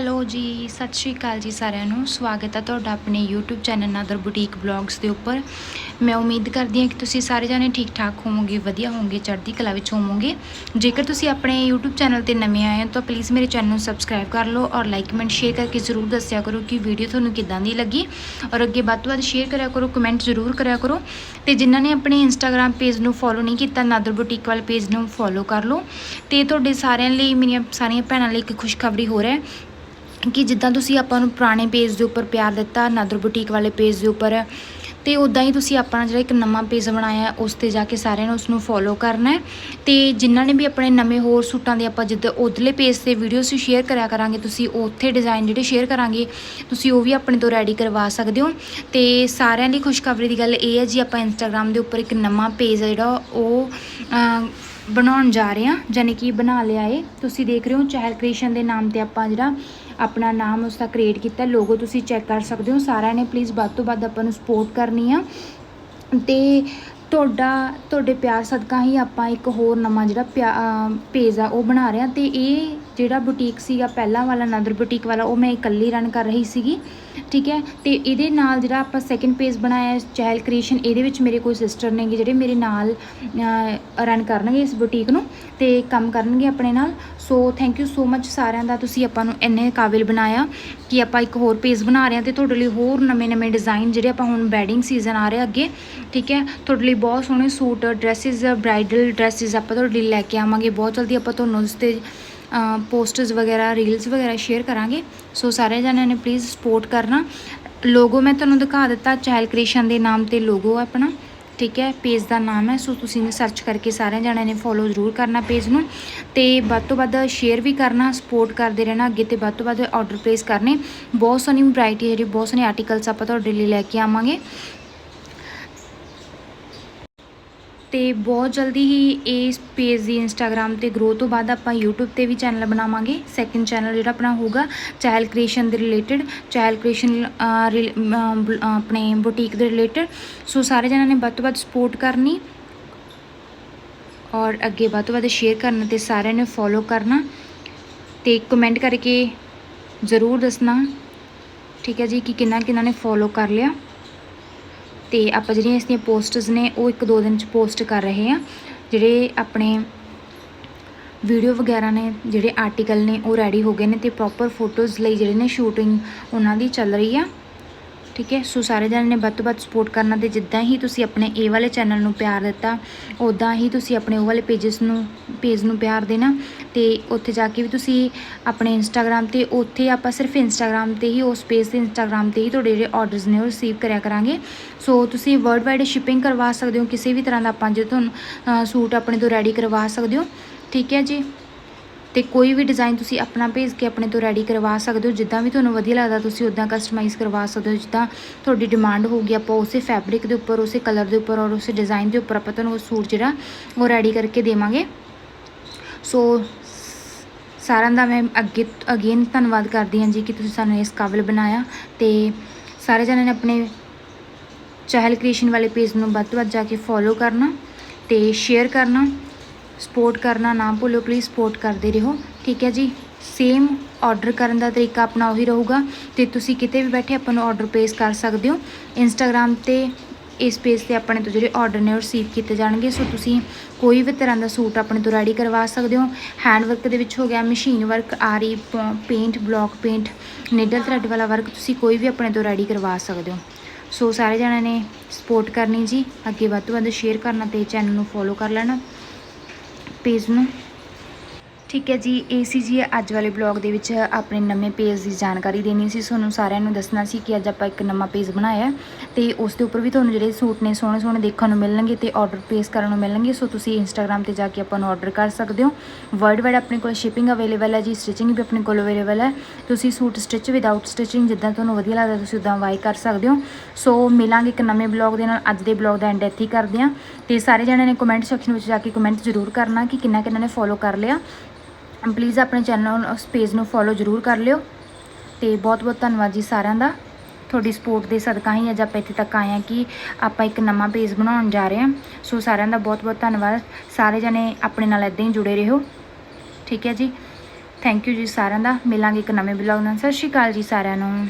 Hello ਜੀ, ਸਤਿ ਸ਼੍ਰੀ ਅਕਾਲ ਜੀ ਸਾਰਿਆਂ ਨੂੰ। ਸਵਾਗਤ ਹੈ ਤੁਹਾਡਾ ਆਪਣੇ YouTube channel Nadar boutique blogs ਦੇ ਉੱਪਰ। ਮੈਂ ਉਮੀਦ ਕਰਦੀ ਹਾਂ ਕਿ ਤੁਸੀਂ ਸਾਰੇ ਜਾਣੇ ਠੀਕ ਠਾਕ ਹੋਵੋਗੇ, ਵਧੀਆ ਹੋਵੋਗੇ, ਚੜ੍ਹਦੀ ਕਲਾ ਵਿੱਚ ਹੋਵੋਗੇ। ਜੇਕਰ ਤੁਸੀਂ ਆਪਣੇ YouTube ਚੈਨਲ ਤੇ ਨਵੇਂ ਆਏ ਹੋ, ਤਾਂ ਪਲੀਜ਼ ਮੇਰੇ ਚੈਨਲ ਨੂੰ ਸਬਸਕ੍ਰਾਈਬ ਕਰ ਲਓ ਔਰ ਲਾਈਕ ਕਮੈਂਟ ਸ਼ੇਅਰ ਕਰਕੇ ਜ਼ਰੂਰ ਦੱਸਿਆ ਕਰੋ ਕਿ ਵੀਡੀਓ ਤੁਹਾਨੂੰ ਕਿੱਦਾਂ ਦੀ ਲੱਗੀ। ਔਰ ਅੱਗੇ ਵੱਧ ਤੋਂ ਵੱਧ ਸ਼ੇਅਰ ਕਰਿਆ ਕਰੋ ਕਮੈਂਟ ਜ਼ਰੂਰ ਕਰਿਆ ਕਰੋ। ਤੇ ਜਿਨ੍ਹਾਂ ਨੇ ਆਪਣੇ ਇੰਸਟਾਗ੍ਰam ਪੇਜ ਨੂੰ ਫੋਲੋ ਨਹੀਂ ਕੀਤਾ, ਨਾਦਰ ਬੁਟੀਕ ਵਾਲੇ ਪੇਜ ਨੂੰ ਫੋਲੋ ਕਰ ਲਓ। ਤੇ ਤੁਹਾਡੇ ਸਾਰਿਆਂ ਲਈ, ਮੇਰੀਆਂ ਸਾਰੀਆਂ ਭੈਣਾਂ ਲਈ ਇੱਕ ਖੁਸ਼ਖਬਰੀ ਹੋ ਰਿਹਾ ਹੈ ਕਿ ਜਿੱਦਾਂ ਤੁਸੀਂ ਆਪਾਂ ਨੂੰ ਪੁਰਾਣੇ ਪੇਜ ਦੇ ਉੱਪਰ ਪਿਆਰ ਦਿੱਤਾ ਨਾਦਰ ਬੁਟੀਕ ਵਾਲੇ ਪੇਜ ਦੇ ਉੱਪਰ, ਤੇ ਉਦਾਂ ਹੀ ਤੁਸੀਂ ਆਪਣਾ ਜਿਹੜਾ ਇੱਕ ਨਵਾਂ ਪੇਜ ਬਣਾਇਆ, ਉਸ ਤੇ ਜਾ ਕੇ ਸਾਰਿਆਂ ਨੇ ਉਸ ਨੂੰ ਫੋਲੋ ਕਰਨਾ ਹੈ। ਤੇ ਜਿਨ੍ਹਾਂ ਨੇ ਵੀ ਆਪਣੇ ਨਵੇਂ ਹੋਰ ਸੂਟਾਂ ਦੇ ਆਪਾਂ ਜਿੱਦਾਂ ਉਧਰਲੇ ਪੇਜ ਤੇ ਵੀਡੀਓਜ਼ ਸ਼ੇਅਰ ਕਰਿਆ ਕਰਾਂਗੇ, ਤੁਸੀਂ ਉੱਥੇ ਡਿਜ਼ਾਈਨ ਜਿਹੜੇ ਸ਼ੇਅਰ ਕਰਾਂਗੇ, ਤੁਸੀਂ ਉਹ ਵੀ ਆਪਣੇ ਤੋਂ ਰੈਡੀ ਕਰਵਾ ਸਕਦੇ ਹੋ। ਤੇ ਸਾਰਿਆਂ ਲਈ ਖੁਸ਼ਖਬਰੀ ਦੀ ਗੱਲ ਇਹ ਹੈ ਜੀ, ਆਪਾਂ ਇੰਸਟਾਗ੍ਰam ਦੇ ਉੱਪਰ ਇੱਕ ਨਵਾਂ ਪੇਜ ਜਿਹੜਾ, ਉਹ ਬਣਾਉਣ ਜਾ ਰਹੇ ਹਾਂ ਯਾਨੀ ਕਿ ਬਣਾ ਲਿਆ ਏ। ਤੁਸੀਂ ਦੇਖ ਰਹੇ ਹੋ ਚਹਿਲ ਕ੍ਰੀਏਸ਼ਨ ਦੇ ਨਾਮ ਤੇ ਆਪਾਂ ਜਿਹੜਾ ਆਪਣਾ ਨਾਮ ਉਸ ਦਾ ਕ੍ਰੀਏਟ ਕੀਤਾ ਲੋਗੋ ਤੁਸੀਂ ਚੈੱਕ ਕਰ ਸਕਦੇ ਹੋ। ਸਾਰਿਆਂ ਨੇ ਪਲੀਜ਼ ਵੱਧ ਤੋਂ ਵੱਧ ਆਪਾਂ ਨੂੰ ਸਪੋਰਟ ਕਰਨੀ ਆ। ਤੇ ਤੁਹਾਡਾ, ਤੁਹਾਡੇ ਪਿਆਰ ਸਦਕਾ ਹੀ ਆਪਾਂ ਇੱਕ ਹੋਰ ਨਵਾਂ ਜਿਹੜਾ ਪੇਜ ਆ, ਉਹ ਬਣਾ ਰਹੇ ਹਾਂ। ਤੇ ਇਹ ਜਿਹੜਾ ਬੁਟੀਕ ਸੀਗਾ, ਪਹਿਲਾਂ ਵਾਲਾ ਨਦਰ ਬੁਟੀਕ ਵਾਲਾ, ਉਹ ਮੈਂ ਇਕੱਲੀ ਰਨ ਕਰ ਰਹੀ ਸੀਗੀ, ਠੀਕ ਹੈ? ਤੇ ਇਹਦੇ ਨਾਲ ਜਿਹੜਾ ਆਪਾਂ ਸੈਕਿੰਡ ਪੇਜ ਬਣਾਇਆ ਚਹਿਲ ਕ੍ਰੀਏਸ਼ਨ ਇਹਦੇ ਵਿੱਚ ਮੇਰੇ ਕੋਈ ਸਿਸਟਰ ਨੇਗੇ ਜਿਹੜੇ ਮੇਰੇ ਨਾਲ ਰਨ ਕਰਨਗੇ ਇਸ ਬੁਟੀਕ ਨੂੰ ਤੇ ਕੰਮ ਕਰਨਗੇ ਆਪਣੇ ਨਾਲ। ਸੋ ਥੈਂਕ ਯੂ ਸੋ ਮੱਚ ਸਾਰਿਆਂ ਦਾ, ਤੁਸੀਂ ਆਪਾਂ ਨੂੰ ਇੰਨੇ ਕਾਬਿਲ ਬਣਾਇਆ ਕਿ ਆਪਾਂ ਇੱਕ ਹੋਰ ਪੇਜ ਬਣਾ ਰਹੇ ਹਾਂ ਤੇ ਤੁਹਾਡੇ ਲਈ ਹੋਰ ਨਵੇਂ-ਨਵੇਂ ਡਿਜ਼ਾਈਨ ਜਿਹੜੇ ਆਪਾਂ ਹੁਣ ਵੈਡਿੰਗ ਸੀਜ਼ਨ ਆ ਰਿਹਾ ਅੱਗੇ, ਠੀਕ ਹੈ? ਤੁਹਾਡੇ ਲਈ ਬਹੁਤ ਸੋਹਣੇ ਸੂਟ ਡਰੈਸਿਸ ਬ੍ਰਾਈਡਲ ਡਰੈਸਿਸ ਆਪਾਂ ਤੁਹਾਡੇ ਲਈ ਲੈ ਕੇ ਆਵਾਂਗੇ, ਬਹੁਤ ਜਲਦੀ ਆਪਾਂ ਤੁਹਾਨੂੰ ਉਸ ਤੇ ਪੋਸਟਰਸ ਵਗੈਰਾ ਰੀਲਸ ਵਗੈਰਾ ਸ਼ੇਅਰ ਕਰਾਂਗੇ। ਸੋ ਸਾਰੇ ਜਣਿਆਂ ਨੇ ਪਲੀਜ਼ ਸਪੋਰਟ ਕਰਨਾ। ਲੋਗੋ ਮੈਂ ਤੁਹਾਨੂੰ ਦਿਖਾ ਦਿੱਤਾ ਚਹਿਲ ਕ੍ਰੀਏਸ਼ਨ ਦੇ ਨਾਮ ਤੇ ਲੋਗੋ ਆਪਣਾ। ਠੀਕ ਹੈ ਪੇਜ ਦਾ ਨਾਮ ਹੈ। ਸੋ ਤੁਸੀਂ ਨੇ ਸਰਚ ਕਰਕੇ ਸਾਰੇ ਜਣਿਆਂ ਨੇ ਫੋਲੋ ਜ਼ਰੂਰ ਕਰਨਾ ਪੇਜ ਨੂੰ। ਤੇ ਵੱਧ ਤੋਂ ਵੱਧ ਸ਼ੇਅਰ ਵੀ ਕਰਨਾ ਸਪੋਰਟ ਕਰਦੇ ਰਹਿਣਾ, ਅੱਗੇ ਤੇ ਵੱਧ ਤੋਂ ਵੱਧ ਆਰਡਰ ਪਲੇਸ ਕਰਨੇ। ਬਹੁਤ ਸੋਹਣੀ ਵੈਰਾਈਟੀ ਜਿਹੜੀ, ਬਹੁਤ ਸਾਰੇ ਆਰਟੀਕਲਸ ਆਪਾਂ ਤੁਹਾਡੇ ਲਈ ਲੈ ਕੇ ਆਵਾਂਗੇ। ਤੇ ਬਹੁਤ ਜਲਦੀ ਹੀ ਇਸ ਪੇਜ ਦੀ ਇੰਸਟਾਗ੍ਰam ਤੇ ਗਰੋ ਤੋਂ ਬਾਅਦ ਆਪਾਂ YouTube ਤੇ ਵੀ ਚੈਨਲ ਬਣਾਵਾਂਗੇ। ਸੈਕਿੰਡ ਚੈਨਲ ਜਿਹੜਾ ਆਪਣਾ ਹੋਊਗਾ ਚਾਈਲਡ ਕ੍ਰੀਏਸ਼ਨ ਦੇ ਰਿਲੇਟਡ ਚਾਈਲਡ ਕ੍ਰੀਏਸ਼ਨ ਆਪਣੇ ਬੁਟੀਕ ਦੇ ਰਿਲੇਟਡ ਸੋ ਸਾਰੇ ਜਣਾਂ ਨੇ ਵੱਧ ਤੋਂ ਵੱਧ ਸਪੋਰਟ ਕਰਨੀ ਔਰ ਅੱਗੇ ਵੱਧ ਤੋਂ ਵੱਧ ਸ਼ੇਅਰ ਕਰਨਾ ਤੇ ਸਾਰਿਆਂ ਨੇ ਫੋਲੋ ਕਰਨਾ ਤੇ ਕਮੈਂਟ ਕਰਕੇ ਜ਼ਰੂਰ ਦੱਸਣਾ। ਠੀਕ ਹੈ ਜੀ, ਕਿ ਕਿੰਨਾ ਕਿੰਨਾ ਨੇ ਫੋਲੋ ਕਰ ਲਿਆ। ਤੇ ਆਪਾਂ ਜਿਹੜੀਆਂ ਇਸ ਦੀਆਂ ਪੋਸਟਸ ਨੇ, ਉਹ ਇੱਕ ਦੋ ਦਿਨ ਚ ਪੋਸਟ ਕਰ ਰਹੇ ਆ ਜਿਹੜੇ ਆਪਣੇ ਵੀਡੀਓ ਵਗੈਰਾ ਨੇ, ਜਿਹੜੇ ਆਰਟੀਕਲ ਨੇ, ਉਹ ਰੈਡੀ ਹੋ ਗਏ ਨੇ ਤੇ ਪ੍ਰੋਪਰ ਫੋਟੋਜ਼ ਲਈ ਜਿਹੜੇ ਨੇ ਸ਼ੂਟਿੰਗ ਉਹਨਾਂ ਦੀ ਚੱਲ ਰਹੀ ਆ। ਠੀਕ ਹੈ? ਸੋ ਸਾਰੇ ਜਣੇ ਨੇ ਵੱਧ ਤੋਂ ਵੱਧ ਸਪੋਰਟ ਕਰਨਾ ਤੇ ਜਿੱਦਾਂ ਹੀ ਤੁਸੀਂ ਆਪਣੇ ਇਹ ਵਾਲੇ ਚੈਨਲ ਨੂੰ ਪਿਆਰ ਦਿੱਤਾ ਉਦਾਂ ਹੀ ਤੁਸੀਂ ਆਪਣੇ ਉਹ ਵਾਲੇ ਪੇजेस ਨੂੰ ਪੇਜ ਨੂੰ ਪਿਆਰ ਦੇਣਾ ਤੇ ਉੱਥੇ ਜਾ ਕੇ ਵੀ ਤੁਸੀਂ ਆਪਣੇ ਇੰਸਟਾਗ੍ਰam ਤੇ, ਉੱਥੇ ਆਪਾਂ ਸਿਰਫ ਇੰਸਟਾਗ੍ਰam ਤੇ ਹੀ, ਉਸ ਪੇਜ ਤੇ ਇੰਸਟਾਗ੍ਰam ਤੇ ਹੀ ਤੁਹਾਡੇ ਜਿਹੜੇ ਆਰਡਰਸ ਨੇ ਉਹ ਰਿਸੀਵ ਕਰਿਆ ਕਰਾਂਗੇ। ਸੋ ਤੁਸੀਂ ਵਰਲਡ ਵਾਈਡ ਸ਼ਿਪਿੰਗ ਕਰਵਾ ਸਕਦੇ ਹੋ, ਕਿਸੇ ਵੀ ਤਰ੍ਹਾਂ ਦਾ ਆਪਾਂ ਜੇ ਤੁਹਾਨੂੰ ਸੂਟ ਆਪਣੇ ਤੋਂ ਰੈਡੀ ਕਰਵਾ ਸਕਦੇ ਹੋ। ਠੀਕ ਹੈ ਜੀ? ਤੇ ਕੋਈ ਵੀ ਡਿਜ਼ਾਈਨ ਤੁਸੀਂ ਆਪਣਾ ਭੇਜ ਕੇ ਆਪਣੇ ਤੋਂ ਰੈਡੀ ਕਰਵਾ ਸਕਦੇ ਹੋ, ਜਿੱਦਾਂ ਵੀ ਤੁਹਾਨੂੰ ਵਧੀਆ ਲੱਗਦਾ ਤੁਸੀਂ ਉਦਾਂ ਕਸਟਮਾਈਜ਼ ਕਰਵਾ ਸਕਦੇ ਹੋ, ਜਿੱਦਾਂ ਤੁਹਾਡੀ ਡਿਮਾਂਡ ਹੋਊਗੀ ਆਪਾਂ ਉਸੇ ਫੈਬਰਿਕ ਦੇ ਉੱਪਰ, ਉਸੇ ਕਲਰ ਦੇ ਉੱਪਰ ਔਰ ਉਸੇ ਡਿਜ਼ਾਈਨ ਦੇ ਉੱਪਰ ਆਪਾਂ ਤੁਹਾਨੂੰ ਉਹ ਸੂਟ ਜਿਹੜਾ ਉਹ ਰੈਡੀ ਕਰਕੇ ਦੇਵਾਂਗੇ। ਸੋ ਸਾਰਿਆਂ ਦਾ ਮੈਂ ਅੱਗੇ ਅਗੇਨ ਧੰਨਵਾਦ ਕਰਦੀ ਹਾਂ ਜੀ ਕਿ ਤੁਸੀਂ ਸਾਨੂੰ ਇਸ ਕਾਬਿਲ ਬਣਾਇਆ ਤੇ ਸਾਰੇ ਜਣਿਆਂ ਨੇ ਆਪਣੇ ਚਹਿਲ ਕ੍ਰੀਏਸ਼ਨ ਵਾਲੇ ਪੇਜ ਨੂੰ ਵੱਧ ਤੋਂ ਵੱਧ ਜਾ ਕੇ ਫੋਲੋ ਕਰਨਾ ਤੇ ਸ਼ੇਅਰ ਕਰਨਾ। ਸਪੋਰਟ ਕਰਨਾ ਨਾ ਭੁੱਲੋ ਪਲੀਜ਼ ਸਪੋਰਟ ਕਰਦੇ ਰਹੋ। ਠੀਕ ਹੈ ਜੀ? ਸੇਮ ਆਰਡਰ ਕਰਨ ਦਾ ਤਰੀਕਾ ਆਪਣਾ ਉਹੀ ਰਹੂਗਾ। ਤੇ ਤੁਸੀਂ ਕਿਤੇ ਵੀ ਬੈਠੇ ਆਪਾਂ ਨੂੰ ਆਰਡਰ ਪਲੇਸ ਕਰ ਸਕਦੇ ਹੋ। ਇੰਸਟਾਗ੍ਰam ਤੇ, ਇਸ ਪੇਜ ਤੇ ਆਪਣੇ ਤੋਂ ਜਿਹੜੇ ਆਰਡਰ ਨੇ ਉਹ ਰਿਸੀਵ ਕੀਤੇ ਜਾਣਗੇ। ਸੋ ਤੁਸੀਂ ਕੋਈ ਵੀ ਤਰ੍ਹਾਂ ਦਾ ਸੂਟ ਆਪਣੇ ਤੋਂ ਰੈਡੀ ਕਰਵਾ ਸਕਦੇ ਹੋ। ਹੈਂਡ ਵਰਕ ਦੇ ਵਿੱਚ ਹੋ ਗਿਆ ਮਸ਼ੀਨ ਵਰਕ ਆਰੀ paint block paint needle thread ਵਾਲਾ ਵਰਕ ਤੁਸੀਂ ਕੋਈ ਵੀ ਆਪਣੇ ਤੋਂ ਰੈਡੀ ਕਰਵਾ ਸਕਦੇ ਹੋ। ਸੋ ਸਾਰੇ ਜਣਿਆਂ ਨੇ ਸਪੋਰਟ ਕਰਨੀ ਜੀ। ਅੱਗੇ ਵੱਧ ਤੋਂ ਵੱਧ ਸ਼ੇਅਰ ਕਰਨਾ ਤੇ ਚੈਨਲ ਨੂੰ ਫੋਲੋ ਕਰ ਲੈਣਾ। ਪੇਜ ਨੂੰ ਠੀਕ ਹੈ ਜੀ, ਇਹ ਸੀ ਜੀ ਅੱਜ ਵਾਲੇ ਬਲੌਗ ਦੇ ਵਿੱਚ ਆਪਣੇ ਨਵੇਂ ਪੇਜ ਦੀ ਜਾਣਕਾਰੀ ਦੇਣੀ ਸੀ। ਤੁਹਾਨੂੰ ਸਾਰਿਆਂ ਨੂੰ ਦੱਸਣਾ ਸੀ ਕਿ ਅੱਜ ਆਪਾਂ ਇੱਕ ਨਵਾਂ ਪੇਜ ਬਣਾਇਆ ਹੈ ਤੇ ਉਸ ਦੇ ਉੱਪਰ ਵੀ ਤੁਹਾਨੂੰ ਜਿਹੜੇ ਸੂਟ ਨੇ ਸੋਹਣੇ ਸੋਹਣੇ ਦੇਖਣ ਨੂੰ ਮਿਲਣਗੇ ਤੇ ਆਰਡਰ ਪਲੇਸ ਕਰਨ ਨੂੰ ਮਿਲਣਗੇ, ਸੋ ਤੁਸੀਂ ਇੰਸਟਾਗ੍ਰam ਤੇ ਜਾ ਕੇ ਆਪਾਂ ਨੂੰ ਆਰਡਰ ਕਰ ਸਕਦੇ ਹੋ। ਵਰਲਡ ਵਾਈਡ ਆਪਣੇ ਕੋਲ ਸ਼ਿਪਿੰਗ ਅਵੇਲੇਬਲ ਹੈ ਜੀ ਸਟਿਚਿੰਗ ਵੀ ਆਪਣੇ ਕੋਲ ਅਵੇਲੇਬਲ ਹੈ। ਤੁਸੀਂ ਸੂਟ ਸਟਿਚ ਵਿਦਆਊਟ ਸਟਿਚਿੰਗ ਜਿੱਦਾਂ ਤੁਹਾਨੂੰ ਵਧੀਆ ਲੱਗਦਾ, ਤੁਸੀਂ ਉਦਾਂ ਵਾਈ ਕਰ ਸਕਦੇ ਹੋ। ਸੋ ਮਿਲਾਂਗੇ ਇੱਕ ਨਵੇਂ ਬਲੌਗ ਦੇ ਨਾਲ, ਅੱਜ ਦੇ ਬਲੌਗ ਦਾ ਐਂਡ ਇੱਥੇ ਹੀ ਕਰਦੇ ਹਾਂ। ਤੇ ਸਾਰੇ ਜਣਿਆਂ ਨੇ ਕਮੈਂਟ ਸੈਕਸ਼ਨ ਵਿੱਚ ਜਾ ਕੇ ਕਮੈਂਟ ਜ਼ਰੂਰ ਕਰਨਾ ਕਿ ਕਿੰਨਾ ਕਿੰਨਾ ਨੇ ਫੋਲੋ ਕਰ ਲਿਆ। ਪਲੀਜ਼ ਆਪਣੇ ਚੈਨਲ ਉਸ ਪੇਜ ਨੂੰ ਫੋਲੋ ਜ਼ਰੂਰ ਕਰ ਲਿਓ ਤੇ ਬਹੁਤ ਬਹੁਤ ਧੰਨਵਾਦ ਜੀ ਸਾਰਿਆਂ ਦਾ। ਤੁਹਾਡੀ ਸਪੋਰਟ ਦੇ ਸਦਕਾ ਹੀ ਅੱਜ ਆਪਾਂ ਇੱਥੇ ਤੱਕ ਆਏ ਹਾਂ ਕਿ ਆਪਾਂ ਇੱਕ ਨਵਾਂ ਪੇਜ ਬਣਾਉਣ ਜਾ ਰਹੇ ਹਾਂ। ਸੋ ਸਾਰਿਆਂ ਦਾ ਬਹੁਤ ਬਹੁਤ ਧੰਨਵਾਦ। ਸਾਰੇ ਜਣੇ ਆਪਣੇ ਨਾਲ ਇਦਾਂ ਹੀ ਜੁੜੇ ਰਹੋ। ਠੀਕ ਹੈ ਜੀ। ਥੈਂਕ ਯੂ ਜੀ ਸਾਰਿਆਂ ਦਾ। ਮਿਲਾਂਗੇ ਇੱਕ ਨਵੇਂ ਬਲੌਗ ਨਾਲ। ਸਤਿ ਸ਼੍ਰੀ ਅਕਾਲ ਜੀ ਸਾਰਿਆਂ ਨੂੰ।